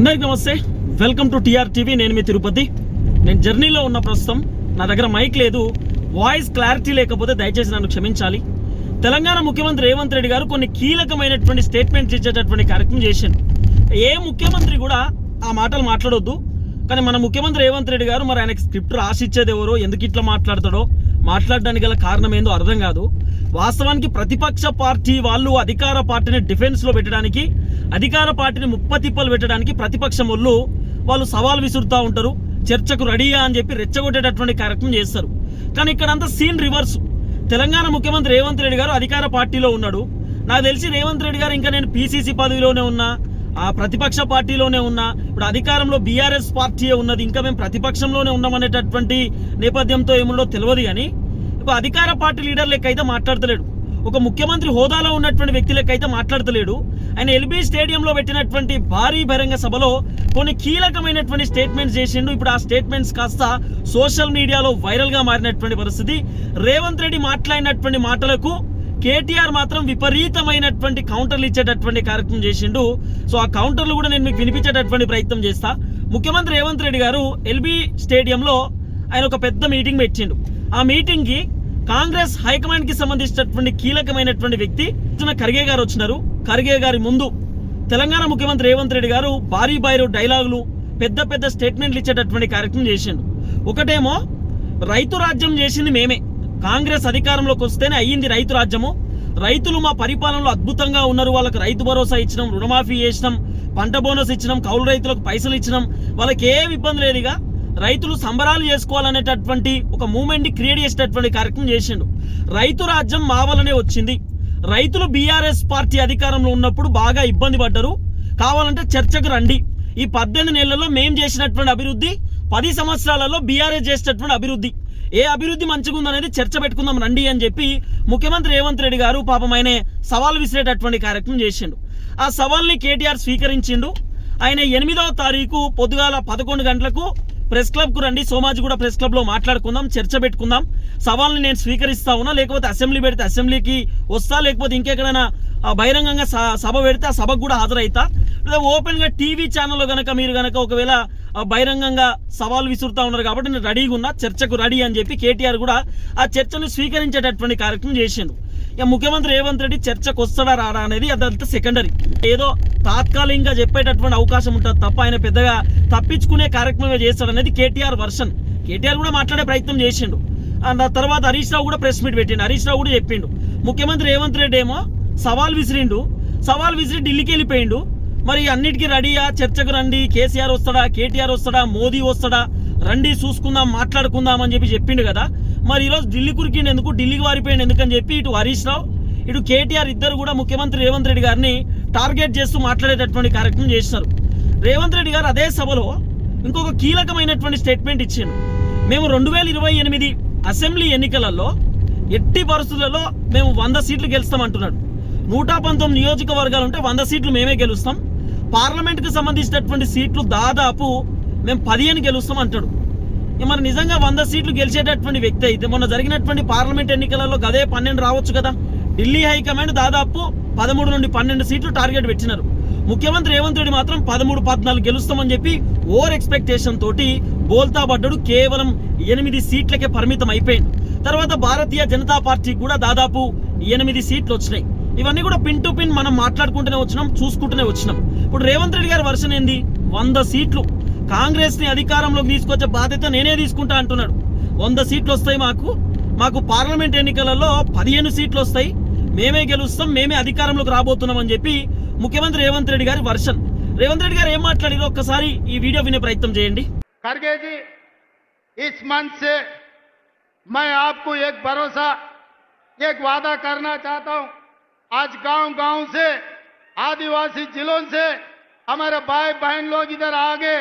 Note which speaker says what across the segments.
Speaker 1: అందరికి నమస్తే. Welcome to TR TV నేను మీ తిరుపతి. నేను జర్నీలో ఉన్న ప్రస్తుతం నా దగ్గర మైక్ లేదు. వాయిస్ క్లారిటీ లేకపోతే దయచేసి నన్ను క్షమించాలి. తెలంగాణ ముఖ్యమంత్రి రేవంత్ రెడ్డి గారు కొన్ని కీలకమైనటువంటి స్టేట్మెంట్స్ ఇచ్చేటటువంటి కార్యక్రమం చేశాను ఏ ముఖ్యమంత్రి కూడా ఆ మాటలు మాట్లాడొద్దు. కానీ మన ముఖ్యమంత్రి రేవంత్ రెడ్డి గారు మరి ఆయనకి స్క్రిప్ట్ రాసిచ్చేది ఎవరో ఎందుకు ఇట్లా మాట్లాడతాడో మాట్లాడడానికి గల కారణం ఏందో అర్థం కాదు. వాస్తవానికి ప్రతిపక్ష పార్టీ వాళ్ళు అధికార పార్టీని డిఫెన్స్లో పెట్టడానికి అధికార పార్టీని ముప్పతిప్పలు పెట్టడానికి ప్రతిపక్షం వాళ్ళు వాళ్ళు సవాల్ విసురుతూ ఉంటారు చర్చకు రెడీయా అని చెప్పి రెచ్చగొట్టేటటువంటి కార్యక్రమం చేస్తారు. కానీ ఇక్కడ అంతా సీన్ రివర్స్. తెలంగాణ ముఖ్యమంత్రి రేవంత్ రెడ్డి గారు అధికార పార్టీలో ఉన్నాడు. నాకు తెలిసి రేవంత్ రెడ్డి గారు ఇంకా నేను పీసీసీ పదవిలోనే ఉన్నా ఆ ప్రతిపక్ష పార్టీలోనే ఉన్నా ఇప్పుడు అధికారంలో బీఆర్ఎస్ పార్టీ ఉన్నది ఇంకా మేము ప్రతిపక్షంలోనే ఉన్నామనేటటువంటి నేపథ్యంతో ఏముండో తెలియదు కానీ ఇప్పుడు అధికార పార్టీ లీడర్ లెక్క అయితే మాట్లాడతలేడు. ఒక ముఖ్యమంత్రి హోదాలో ఉన్నటువంటి వ్యక్తి మాట్లాడతలేడు. ఆయన ఎల్బీ స్టేడియంలో పెట్టినటువంటి భారీ బహిరంగ సభలో కొన్ని కీలకమైనటువంటి స్టేట్మెంట్స్ చేసిండు. ఇప్పుడు ఆ స్టేట్మెంట్స్ కాస్త సోషల్ మీడియాలో వైరల్గా మారినటువంటి పరిస్థితి. రేవంత్ రెడ్డి మాట్లాడినటువంటి మాటలకు కేటీఆర్ మాత్రం విపరీతమైనటువంటి కౌంటర్లు ఇచ్చేటటువంటి కార్యక్రమం చేసిండు. సో ఆ కౌంటర్లు కూడా నేను మీకు వినిపించేటటువంటి ప్రయత్నం చేస్తా. ముఖ్యమంత్రి రేవంత్ రెడ్డి గారు ఎల్బీ స్టేడియంలో ఆయన ఒక పెద్ద మీటింగ్ పెట్టిండు. ఆ మీటింగ్కి కాంగ్రెస్ హైకమాండ్కి సంబంధించినటువంటి కీలకమైనటువంటి వ్యక్తి ఖర్గే గారు వచ్చినారు. ఖర్గే గారి ముందు తెలంగాణ ముఖ్యమంత్రి రేవంత్ రెడ్డి గారు భారీ భారీ డైలాగులు పెద్ద పెద్ద స్టేట్మెంట్లు ఇచ్చేటటువంటి కార్యక్రమం చేశాను ఒకటేమో రైతు రాజ్యం చేసింది మేమే. కాంగ్రెస్ అధికారంలోకి వస్తేనే అయ్యింది రైతు రాజ్యము. రైతులు మా పరిపాలనలో అద్భుతంగా ఉన్నారు. వాళ్ళకి రైతు భరోసా ఇచ్చినాం రుణమాఫీ చేసినాం పంట బోనస్ ఇచ్చినాం కౌలు రైతులకు పైసలు ఇచ్చినాం. వాళ్ళకి ఏమి ఇబ్బంది లేదుగా. రైతులు సంబరాలు చేసుకోవాలనేటటువంటి ఒక మూమెంట్ని క్రియేట్ చేసేటటువంటి కార్యక్రమం చేసిండు. రైతు రాజ్యం మావలనే వచ్చింది. రైతులు బీఆర్ఎస్ పార్టీ అధికారంలో ఉన్నప్పుడు బాగా ఇబ్బంది పడ్డారు. కావాలంటే చర్చకు రండి. ఈ పద్దెనిమిది నెలల్లో మేము చేసినటువంటి అభివృద్ధి పది సంవత్సరాలలో బీఆర్ఎస్ చేసినటువంటి అభివృద్ధి. ఏ అభివృద్ధి మంచిగా ఉందనేది చర్చ పెట్టుకుందాం రండి అని చెప్పి ముఖ్యమంత్రి రేవంత్ రెడ్డి గారు పాపం ఆయనే సవాల్ విసిరేటటువంటి కార్యక్రమం చేసిండు. ఆ సవాల్ని కేటీఆర్ స్వీకరించిండు. ఆయన ఎనిమిదవ తారీఖు పొద్దుగాల పదకొండు గంటలకు ప్రెస్ క్లబ్కు రండి సోమాజిగూడ ప్రెస్ క్లబ్లో మాట్లాడుకుందాం చర్చ పెట్టుకుందాం. సవాల్ని నేను స్వీకరిస్తా ఉన్నా లేకపోతే అసెంబ్లీ పెడితే అసెంబ్లీకి వస్తా లేకపోతే ఇంకెక్కడైనా బహిరంగంగా స- సభ పెడితే ఆ సభకు కూడా హాజరవుతా లేదా ఓపెన్గా టీవీ ఛానల్లో కనుక మీరు కనుక ఒకవేళ బహిరంగంగా సవాల్ విసురుతా ఉన్నారు కాబట్టి నేను రెడీగా ఉన్నా చర్చకు రెడీ అని చెప్పి కేటీఆర్ కూడా ఆ చర్చను స్వీకరించేటటువంటి కార్యక్రమం చేసిండు. ఇక ముఖ్యమంత్రి రేవంత్ రెడ్డి చర్చకు వస్తాడా రాడా అనేది అదంతా సెకండరీ ఏదో తాత్కాలికంగా చెప్పేటటువంటి అవకాశం ఉంటుంది తప్ప ఆయన పెద్దగా తప్పించుకునే కార్యక్రమం చేస్తాడనేది కేటీఆర్ వర్షన్. కేటీఆర్ కూడా మాట్లాడే ప్రయత్నం చేసిండు. అండ్ ఆ తర్వాత హరీష్ రావు కూడా ప్రెస్ మీట్ పెట్టిండు. హరీష్ రావు కూడా చెప్పిండు. ముఖ్యమంత్రి రేవంత్ రెడ్డి ఏమో సవాల్ విసిరిండు. సవాల్ విసిరి ఢిల్లీకి వెళ్ళిపోయిండు. మరి అన్నిటికీ రెడీయా? చర్చకు రండి. కేసీఆర్ వస్తాడా? కేటీఆర్ వస్తాడా? మోదీ వస్తాడా? రండి చూసుకుందాం మాట్లాడుకుందాం అని చెప్పి చెప్పిండు కదా. మరి ఈరోజు ఢిల్లీ కురికిండి ఎందుకు ఢిల్లీకి వారిపోయింది ఎందుకని చెప్పి ఇటు హరీష్ రావు ఇటు కేటీఆర్ ఇద్దరు కూడా ముఖ్యమంత్రి రేవంత్ రెడ్డి గారిని టార్గెట్ చేస్తూ మాట్లాడేటటువంటి కార్యక్రమం చేసినారు. రేవంత్ రెడ్డి గారు అదే సభలో ఇంకొక కీలకమైనటువంటి స్టేట్మెంట్ ఇచ్చాను మేము రెండు వేల ఇరవై ఎనిమిది అసెంబ్లీ ఎన్నికలలో ఎట్టి పరిస్థితులలో మేము వంద సీట్లు గెలుస్తామంటున్నాడు. నూట పంతొమ్మిది నియోజకవర్గాలు ఉంటే వంద సీట్లు మేమే గెలుస్తాం. పార్లమెంట్కి సంబంధించినటువంటి సీట్లు దాదాపు మేము పదిహేను గెలుస్తాం అంటాడు మరి నిజంగా వంద సీట్లు గెలిచేటటువంటి వ్యక్తి అయితే మొన్న జరిగినటువంటి పార్లమెంట్ ఎన్నికలలో గదే పన్నెండు రావచ్చు కదా? ఢిల్లీ హైకమాండ్ దాదాపు పదమూడు నుండి పన్నెండు సీట్లు టార్గెట్ పెట్టినారు. ముఖ్యమంత్రి రేవంత్ రెడ్డి మాత్రం పదమూడు పద్నాలుగు గెలుస్తామని చెప్పి ఓవర్ ఎక్స్పెక్టేషన్ తోటి బోల్తా పడ్డాడు కేవలం ఎనిమిది సీట్లకే పరిమితం అయిపోయింది తర్వాత భారతీయ జనతా పార్టీ కూడా దాదాపు ఎనిమిది సీట్లు వచ్చినాయి. ఇవన్నీ కూడా పిన్ టు పిన్ మనం మాట్లాడుకుంటూనే వచ్చినాం చూసుకుంటూనే వచ్చినాం. ఇప్పుడు రేవంత్ రెడ్డి గారి వర్షన్ ఏంది? వంద సీట్లు. కాంగ్రెస్ ని అధికారంలోకి తీసుకొచ్చే బాధ్యత నేనే తీసుకుంటా అంటున్నాడు వంద సీట్లు వస్తాయి మాకు మాకు పార్లమెంట్ ఎన్నికలలో పదిహేను సీట్లు వస్తాయి మేమే గెలుస్తాం మేమే అధికారంలోకి రాబోతున్నాం అని చెప్పి ముఖ్యమంత్రి రేవంత్ రెడ్డి గారి వర్షన్ రేవంత్ రెడ్డి గారు ఏం మాట్లాడారో ఒక్కసారి ఈ వీడియో వినే ప్రయత్నం చేయండి
Speaker 2: खड़गे जी इस मंच से मैं आपको एक भरोसा एक वादा करना चाहता हूं आज गांव गांव से आदिवासी जिलों से हमारे भाई बहन लोग इधर आ गए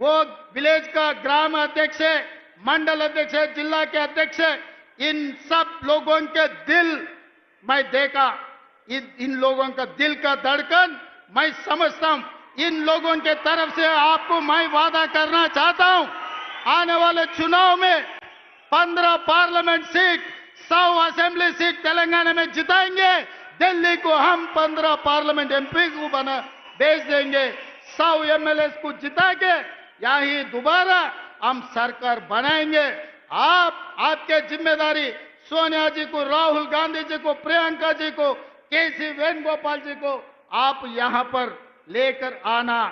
Speaker 2: वो विलेज का ग्राम अध्यक्ष है, मंडल अध्यक्ष है, जिला के अध्यक्ष है। इन सब लोगों के दिल मैं देखा। इन इन लोगों का दिल का धड़कन मैं समझता हूँ। इन लोगों के तरफ़ से आपको मैं वादा करना चाहता हूँ, आने वाले चुनाव में पंद्रह पार्लियामेंट सीट, सौ असेंबली सीट तेलंगाना में जिताएँगे। दिल्ली को हम पंद्रह पार्लियामेंट एमपी को बना भेज देंगे। सौ एमएलए को जिता के यही दोबारा हम सरकार बनाएँगे। आप, आपके ज़िम्मेदारी सोनिया जी को, राहुल गांधी जी को, प्रियंका जी को, केसी वेणुगोपाल जी को आप यहाँ पर लेकर आना।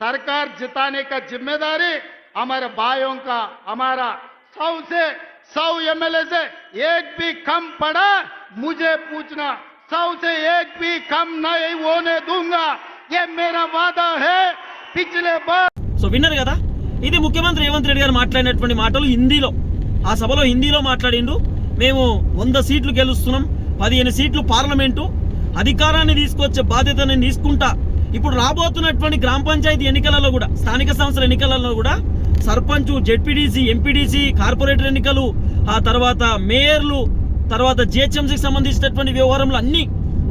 Speaker 2: सरकार जिताने का ज़िम्मेदारी हमारे भाइयों का, हमारा सौ से, सौ एमएलए से एक भी कम पड़ा, मुझे पूछना, सौ से एक भी कम नहीं होने दूँगा। ये मेरा वादा है, पिछले बार
Speaker 1: సో విన్నారు కదా? ఇది ముఖ్యమంత్రి రేవంత్ రెడ్డి గారు మాట్లాడినటువంటి మాటలు హిందీలో. ఆ సభలో హిందీలో మాట్లాడిండు. మేము వంద సీట్లు గెలుస్తున్నాం పదిహేను సీట్లు పార్లమెంటు అధికారాన్ని తీసుకొచ్చే బాధ్యత నేను తీసుకుంటా. ఇప్పుడు రాబోతున్నటువంటి గ్రామ పంచాయతీ ఎన్నికలలో కూడా స్థానిక సంస్థల ఎన్నికలలో కూడా సర్పంచ్ జెడ్పీటీసీ ఎంపీటీసీ కార్పొరేటర్ ఎన్నికలు ఆ తర్వాత మేయర్లు తర్వాత జిహెచ్ఎంసీకి సంబంధించినటువంటి వ్యవహారంలో అన్ని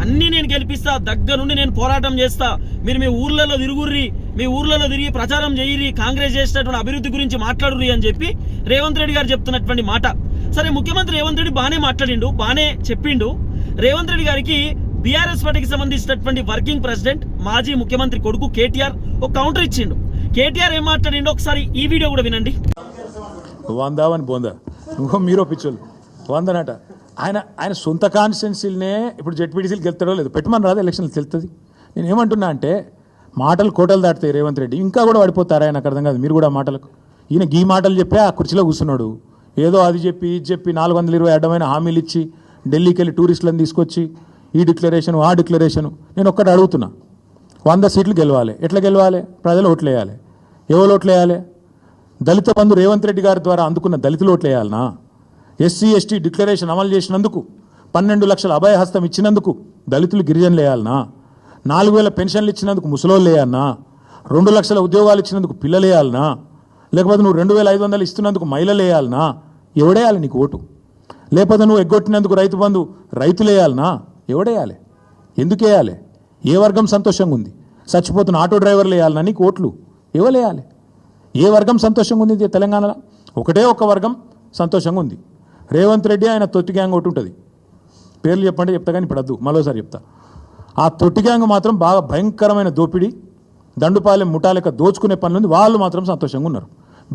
Speaker 1: అన్నీ నేను గెలిపిస్తా దగ్గరుండి నేను పోరాటం చేస్తా. మీరు మీ ఊర్లలో తిరుగుర్రి మీ ఊర్లలో తిరిగి ప్రచారం చేయరి కాంగ్రెస్ చేసినటువంటి అభివృద్ధి గురించి మాట్లాడుర్రి అని చెప్పి రేవంత్ రెడ్డి గారు చెప్తున్నటువంటి మాట. సరే ముఖ్యమంత్రి రేవంత్ రెడ్డి బాగానే మాట్లాడిండు బాగానే చెప్పిండు. రేవంత్ రెడ్డి గారికి బీఆర్ఎస్ పార్టీకి సంబంధించినటువంటి వర్కింగ్ ప్రెసిడెంట్ మాజీ ముఖ్యమంత్రి కొడుకు కేటీఆర్ ఒక కౌంటర్ ఇచ్చిండు. కేటీఆర్ ఏం మాట్లాడిండో ఒకసారి ఈ వీడియో కూడా వినండి.
Speaker 3: వందావని పోందా ఇంకో మీరో పిచ్చోళ్ళు. వందనట. ఆయన ఆయన సొంత కాన్స్టిట్యున్సీలనే ఇప్పుడు జెడ్పీటీసీలు గెలుతాడో లేదు పెట్టమని రాదు ఎలక్షన్లు తెలుస్తుంది నేను ఏమంటున్నా అంటే మాటలు కోటలు దాటుతాయి రేవంత్ రెడ్డి ఇంకా కూడా పడిపోతారా ఆయనకు అర్థం కాదు మీరు కూడా మాటలకు. ఈయన గీ మాటలు చెప్పి ఆ కుర్చీలో కూర్చున్నాడు. ఏదో అది చెప్పి ఇది చెప్పి నాలుగు వందల ఇరవై అడ్డమైన హామీలు ఇచ్చి ఢిల్లీకి వెళ్ళి టూరిస్టులను తీసుకొచ్చి ఈ డిక్లరేషన్ ఆ డిక్లరేషన్ నేను ఒక్కటి అడుగుతున్నా. వంద సీట్లు గెలవాలి. ఎట్లా గెలవాలి? ప్రజలు ఓట్లు వేయాలి ఎవరు ఓట్లు వేయాలి దళిత బంధు రేవంత్ రెడ్డి గారి ద్వారా అందుకున్న దళితులు ఓట్లు వేయాలనా ఎస్సీ ఎస్టీ డిక్లరేషన్ అమలు చేసినందుకు పన్నెండు లక్షల అభయహస్తం ఇచ్చినందుకు దళితులు గిరిజనులు వేయాలనా నాలుగు వేల పెన్షన్లు ఇచ్చినందుకు ముసలోళ్ళు వేయాలనా రెండు లక్షల ఉద్యోగాలు ఇచ్చినందుకు పిల్లలు వేయాలనా లేకపోతే నువ్వు రెండు వేల ఐదు వందలు ఇస్తున్నందుకు మహిళలు వేయాలనా ఎవడేయాలి నీకు ఓటు? లేకపోతే నువ్వు ఎగ్గొట్టినందుకు రైతు బంధు రైతులు వేయాలనా ఎవడేయాలి ఎందుకు వేయాలి ఏ వర్గం సంతోషంగా ఉంది? చచ్చిపోతున్న ఆటో డ్రైవర్లు వేయాలనా నీకు ఓట్లు? ఎవరు వేయాలి ఏ వర్గం సంతోషంగా ఉంది ఇది తెలంగాణలో? ఒకటే ఒక వర్గం సంతోషంగా ఉంది. రేవంత్ రెడ్డి ఆయన తొట్టి గ్యాంగ్ ఒకటి ఉంటుంది. పేర్లు చెప్పండి చెప్తా కానీ ఇప్పుడు వద్దు మరోసారి చెప్తా. ఆ తొట్టి గ్యాంగ్ మాత్రం బాగా భయంకరమైన దోపిడీ దండుపాలెం ముఠాలెక్క దోచుకునే పనులు ఉంది వాళ్ళు మాత్రం సంతోషంగా ఉన్నారు.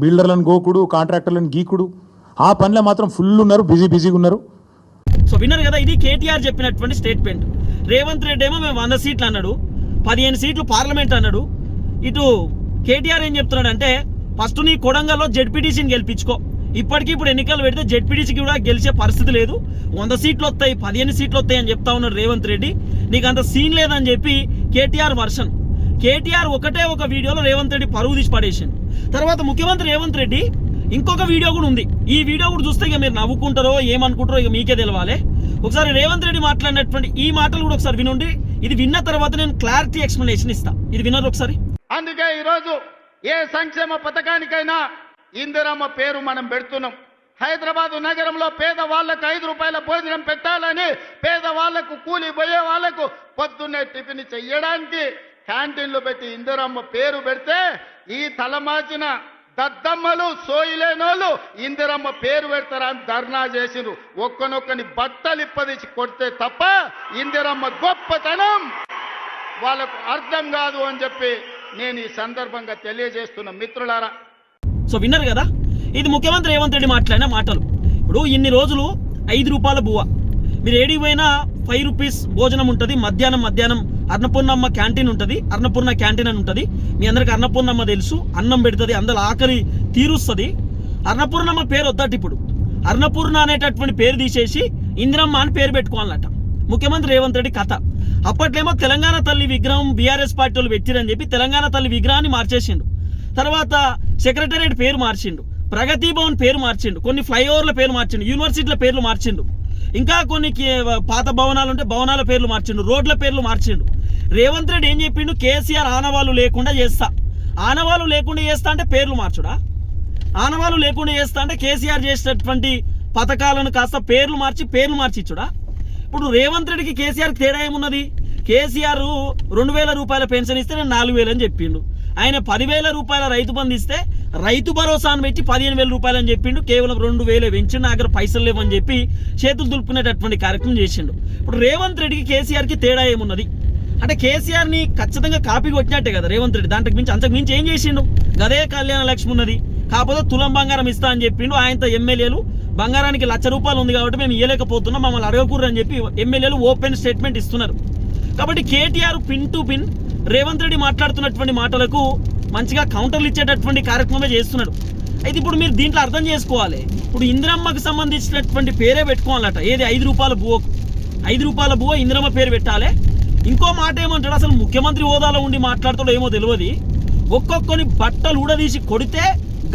Speaker 3: బిల్డర్లను గోకుడు కాంట్రాక్టర్లను గీకుడు ఆ పనిలో మాత్రం ఫుల్ ఉన్నారు బిజీ బిజీగా ఉన్నారు.
Speaker 1: సో విన్నారు కదా ఇది కేటీఆర్ చెప్పినటువంటి స్టేట్మెంట్ రేవంత్ రెడ్డి ఏమో మేము వంద సీట్లు అన్నాడు పదిహేను సీట్లు పార్లమెంట్ అన్నాడు. ఇటు కేటీఆర్ ఏం చెప్తున్నాడు అంటే ఫస్ట్ నీ కొడంగల్లో జెడ్పీటీసీని గెలిపించుకో. ఇప్పటికీ ఇప్పుడు ఎన్నికలు పెడితే జెడ్పీటీసీకి కూడా గెలిచే పరిస్థితి లేదు. వంద సీట్లు వస్తాయి పదిహేను సీట్లు వస్తాయి అని చెప్తా ఉన్నాడు రేవంత్ రెడ్డి. నీకు అంత సీన్ లేదని చెప్పి కేటీఆర్ వర్షన్. కేటీఆర్ ఒకటే ఒక వీడియోలో రేవంత్ రెడ్డి పరువు తీసి పడేసింది తర్వాత ముఖ్యమంత్రి రేవంత్ రెడ్డి ఇంకొక వీడియో కూడా ఉంది. ఈ వీడియో కూడా చూస్తే ఇక మీరు నవ్వుకుంటారో ఏమనుకుంటారో ఇక మీకే తెలవాలి. ఒకసారి రేవంత్ రెడ్డి మాట్లాడినటువంటి ఈ మాటలు కూడా ఒకసారి వినండి. ఇది విన్న తర్వాత నేను క్లారిటీ ఎక్స్ప్లెనేషన్ ఇస్తా. ఇది విన్నారు ఒకసారి.
Speaker 2: అందుకే ఈరోజు ఏ సంక్షేమ పథకానికైనా ఇందిరమ్మ పేరు మనం పెడుతున్నాం. హైదరాబాద్ నగరంలో పేదవాళ్ళకు ఐదు రూపాయల భోజనం పెట్టాలని పేదవాళ్ళకు కూలి పోయే వాళ్ళకు పొద్దున్నే టిఫిన్ చెయ్యడానికి క్యాంటీన్లు పెట్టి ఇందిరమ్మ పేరు పెడితే ఈ తలమాచిన దద్దమ్మలు సోయిలేనోళ్ళు ఇందిరమ్మ పేరు పెడతారని ధర్నా చేసిండ్రు. ఒక్కనొక్కని బట్టలు ఇప్పదీసి కొడితే తప్ప ఇందిరమ్మ గొప్పతనం వాళ్ళకు అర్థం కాదు అని చెప్పి నేను ఈ సందర్భంగా తెలియజేస్తున్న మిత్రులారా
Speaker 1: సో విన్నారు కదా? ఇది ముఖ్యమంత్రి రేవంత్ రెడ్డి మాట్లాడిన మాటలు. ఇప్పుడు ఇన్ని రోజులు ఐదు రూపాయల బువ్వ. మీరు ఏడి పోయినా ఫైవ్ రూపీస్ భోజనం ఉంటుంది మధ్యాహ్నం మధ్యాహ్నం అన్నపూర్ణమ్మ క్యాంటీన్ ఉంటుంది అన్నపూర్ణ క్యాంటీన్ అని ఉంటుంది. మీ అందరికి అన్నపూర్ణమ్మ తెలుసు అన్నం పెడుతుంది అందరు ఆకలి తీరుస్తుంది. అన్నపూర్ణమ్మ పేరు వద్దట ఇప్పుడు. అన్నపూర్ణ అనేటటువంటి పేరు తీసేసి ఇందిరమ్మ అని పేరు పెట్టుకోవాలట. ముఖ్యమంత్రి రేవంత్ రెడ్డి కథ. అప్పట్లేమో తెలంగాణ తల్లి విగ్రహం బీఆర్ఎస్ పార్టీ వాళ్ళు పెట్టిరని చెప్పి తెలంగాణ తల్లి విగ్రహాన్ని మార్చేసిండు. తర్వాత సెక్రటరేట్ పేరు మార్చిండు ప్రగతి భవన్ పేరు మార్చిండు కొన్ని ఫ్లైఓవర్ల పేరు మార్చిండు యూనివర్సిటీల పేర్లు మార్చిండు. ఇంకా కొన్ని కే- పాత భవనాలు ఉంటే భవనాల పేర్లు మార్చిండు రోడ్ల పేర్లు మార్చిండు. రేవంత్ రెడ్డి ఏం చెప్పిండు? కేసీఆర్ ఆనవాళ్ళు లేకుండా చేస్తా. ఆనవాళ్ళు లేకుండా చేస్తా అంటే పేర్లు మార్చుడా? ఆనవాళ్ళు లేకుండా చేస్తా అంటే కేసీఆర్ చేసినటువంటి పథకాలను కాస్త పేర్లు మార్చి పేర్లు మార్చిచ్చుడా? ఇప్పుడు రేవంత్ రెడ్డికి కేసీఆర్కి తేడా ఏమున్నది? కేసీఆర్ రెండు వేల రూపాయల పెన్షన్ ఇస్తే నేను నాలుగు వేలు అని చెప్పిండు. ఆయన పదివేల రూపాయల రైతు బంధు ఇస్తే రైతు భరోసాను పెట్టి పదిహేను వేల రూపాయలు అని చెప్పిండు. కేవలం రెండు వేలు పెంచిండు. దగ్గర పైసలు లేవని చెప్పి చేతులు దులుపుకునేటటువంటి కార్యక్రమం చేసిండు. ఇప్పుడు రేవంత్ రెడ్డికి కేసీఆర్కి తేడా ఏమున్నది? అంటే కేసీఆర్ని ఖచ్చితంగా కాపీ కొట్టినట్టే కదా రేవంత్ రెడ్డి. దాంట్లో మించి అంతకు మించి ఏం చేసిండు? గదే కళ్యాణ లక్ష్మి ఉన్నది. కాకపోతే తులం బంగారం ఇస్తా అని చెప్పిండు. ఆయనతో ఎమ్మెల్యేలు బంగారానికి లక్ష రూపాయలు ఉంది కాబట్టి మేము ఇవ్వలేకపోతున్నాం మమ్మల్ని అడగకూడదు అని చెప్పి ఎమ్మెల్యేలు ఓపెన్ స్టేట్మెంట్ ఇస్తున్నారు. కాబట్టి KTR pin to pin Revanth Reddy మాట్లాడుతున్నటువంటి మాటలకు మంచిగా కౌంటర్లు ఇచ్చేటటువంటి కార్యక్రమమే చేస్తున్నాడు. అయితే ఇప్పుడు మీరు దీంట్లో అర్థం చేసుకోవాలి. ఇప్పుడు ఇందిరమ్మకు సంబంధించినటువంటి పేరే పెట్టుకోవాలట. ఏది? ఐదు రూపాయల బువ్వకు. ఐదు రూపాయల బువ్వ ఇందిరమ్మ పేరు పెట్టాలి. ఇంకో మాట ఏమంటాడు? అసలు ముఖ్యమంత్రి హోదాలో ఉండి మాట్లాడుతాడో ఏమో తెలియదు. ఒక్కొక్కని బట్టలు ఊడదీసి కొడితే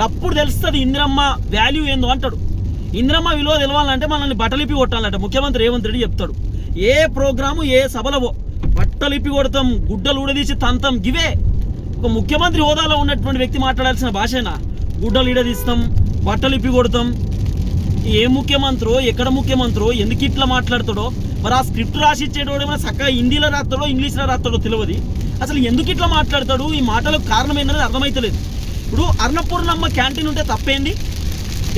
Speaker 1: గప్పుడు తెలుస్తుంది ఇందిరమ్మ వాల్యూ ఏందో అంటాడు. ఇందిరమ్మ విలువ తెలవాలంటే మనల్ని బట్టలిపి కొట్టాలంట. ముఖ్యమంత్రి రేవంత్ రెడ్డి చెప్తాడు. ఏ ప్రోగ్రాము ఏ సభలో బట్టలిపి కొడతాం గుడ్డలు ఊడదీసి తంతం. గివే ఒక ముఖ్యమంత్రి హోదాలో ఉన్నటువంటి వ్యక్తి మాట్లాడాల్సిన భాషేనా? గుడ్డలు ఈడదీస్తాం బట్టలు ఇప్పి కొడతాం. ఏ ముఖ్యమంత్రో ఎక్కడ ముఖ్యమంత్రో ఎందుకు ఇట్లా మాట్లాడతాడో? మరి ఆ స్క్రిప్ట్ రాసిచ్చేటోడు ఏమైనా చక్కగా హిందీలో రాస్తాడో ఇంగ్లీష్లో రాస్తాడో తెలియదు అసలు ఎందుకు ఇట్లా మాట్లాడతాడు? ఈ మాటలకు కారణం ఏంటనేది అర్థమైతలేదు. ఇప్పుడు అన్నపూర్ణమ్మ క్యాంటీన్ ఉంటే తప్పేంది?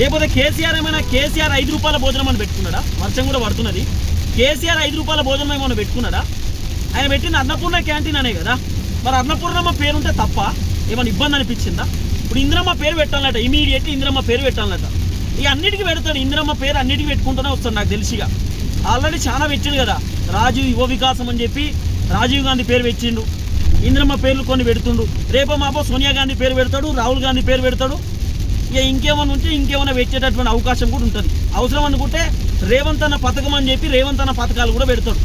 Speaker 1: లేకపోతే కేసీఆర్ ఏమైనా కేసీఆర్ ఐదు రూపాయల భోజనం అని పెట్టుకున్నాడా? వర్షం కూడా పడుతున్నది. కేసీఆర్ ఐదు రూపాయల భోజనం ఏమైనా పెట్టుకున్నాడా? ఆయన పెట్టిన అన్నపూర్ణ క్యాంటీన్ అనే కదా. మరి అన్నపూర్ణమ్మ పేరుంటే తప్ప ఏమైనా ఇబ్బంది అనిపించిందా? ఇప్పుడు ఇంద్రమ్మ పేరు పెట్టాలట ఇమీడియట్లీ ఇంద్రమ్మ పేరు పెట్టాలట. ఇక అన్నిటికీ పెడతాడు ఇంద్రమ్మ పేరు అన్నిటికీ పెట్టుకుంటూనే వస్తాడు నాకు తెలిసిగా. ఆల్రెడీ చాలా పెట్టిండు కదా రాజీవ్ యువ వికాసం అని చెప్పి రాజీవ్ గాంధీ పేరు పెట్టిండు. ఇంద్రమ్మ పేర్లు కొన్ని పెడుతుండు. రేపో మాపో సోనియా గాంధీ పేరు పెడతాడు రాహుల్ గాంధీ పేరు పెడతాడు. ఇక ఇంకేమైనా ఉంటే ఇంకేమైనా పెట్టేటటువంటి అవకాశం కూడా ఉంటుంది. అవసరం అనుకుంటే రేవంత్ అన్న పథకం అని చెప్పి రేవంత్ అన్న పథకాలు కూడా పెడతాడు.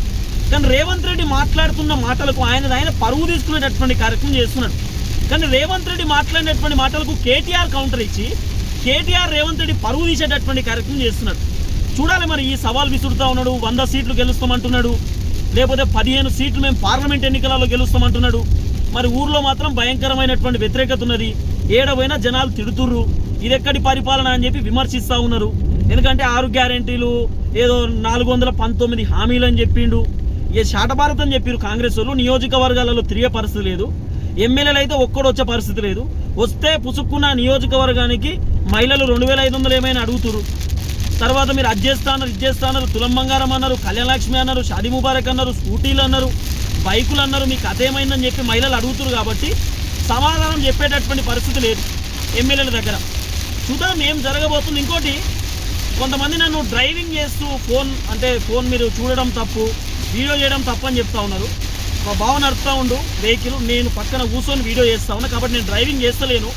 Speaker 1: కానీ రేవంత్ రెడ్డి మాట్లాడుతున్న మాటలకు ఆయన ఆయన పరువు తీసుకునేటటువంటి కార్యక్రమం చేస్తున్నాడు. కానీ రేవంత్ రెడ్డి మాట్లాడినటువంటి మాటలకు కేటీఆర్ కౌంటర్ ఇచ్చి కేటీఆర్ రేవంత్ రెడ్డి పరువు తీసేటటువంటి కార్యక్రమం చేస్తున్నాడు. చూడాలి మరి ఈ సవాల్ విసురుతా ఉన్నాడు వంద సీట్లు గెలుస్తామంటున్నాడు లేకపోతే పదిహేను సీట్లు మేము పార్లమెంట్ ఎన్నికలలో గెలుస్తామంటున్నాడు. మరి ఊర్లో మాత్రం భయంకరమైనటువంటి వ్యతిరేకత ఉన్నది. ఏడవైనా జనాలు తిడుతుర్రు. ఇది ఎక్కడి పరిపాలన అని చెప్పి విమర్శిస్తూ ఉన్నారు. ఎందుకంటే ఆరు గ్యారెంటీలు ఏదో నాలుగు వందల పంతొమ్మిది హామీలు అని చెప్పిండు. ఏ శాటభారతం చెప్పారు కాంగ్రెస్ వాళ్ళు. నియోజకవర్గాలలో తిరిగే పరిస్థితి లేదు. ఎమ్మెల్యేలు అయితే ఒక్కడు వచ్చే పరిస్థితి లేదు. వస్తే పుసుక్కున్న నియోజకవర్గానికి మహిళలు రెండు వేల ఐదు వందలు ఏమైనా అడుగుతురు తర్వాత మీరు అది చేస్తా అన్నారు ఇది చేస్తా అన్నారు తులం బంగారం అన్నారు కళ్యాణలక్ష్మి అన్నారు షాది ముబారక్ అన్నారు స్కూటీలు అన్నారు బైకులు అన్నారు మీకు అదేమైందని చెప్పి మహిళలు అడుగుతురు కాబట్టి సమాధానం చెప్పేటటువంటి పరిస్థితి లేదు ఎమ్మెల్యేల దగ్గర. చూద్దాం ఏం జరగబోతుంది. ఇంకోటి కొంతమంది నన్ను డ్రైవింగ్ చేస్తూ ఫోన్ అంటే ఫోన్ మీరు చూడడం తప్పు. వీడియో చేయడం తప్పని చెప్తా ఉన్నారు. మా బావ నడుపుతా ఉండు వెహికల్ నేను పక్కన కూర్చొని వీడియో చేస్తా ఉన్నా కాబట్టి నేను డ్రైవింగ్ చేస్తలేను.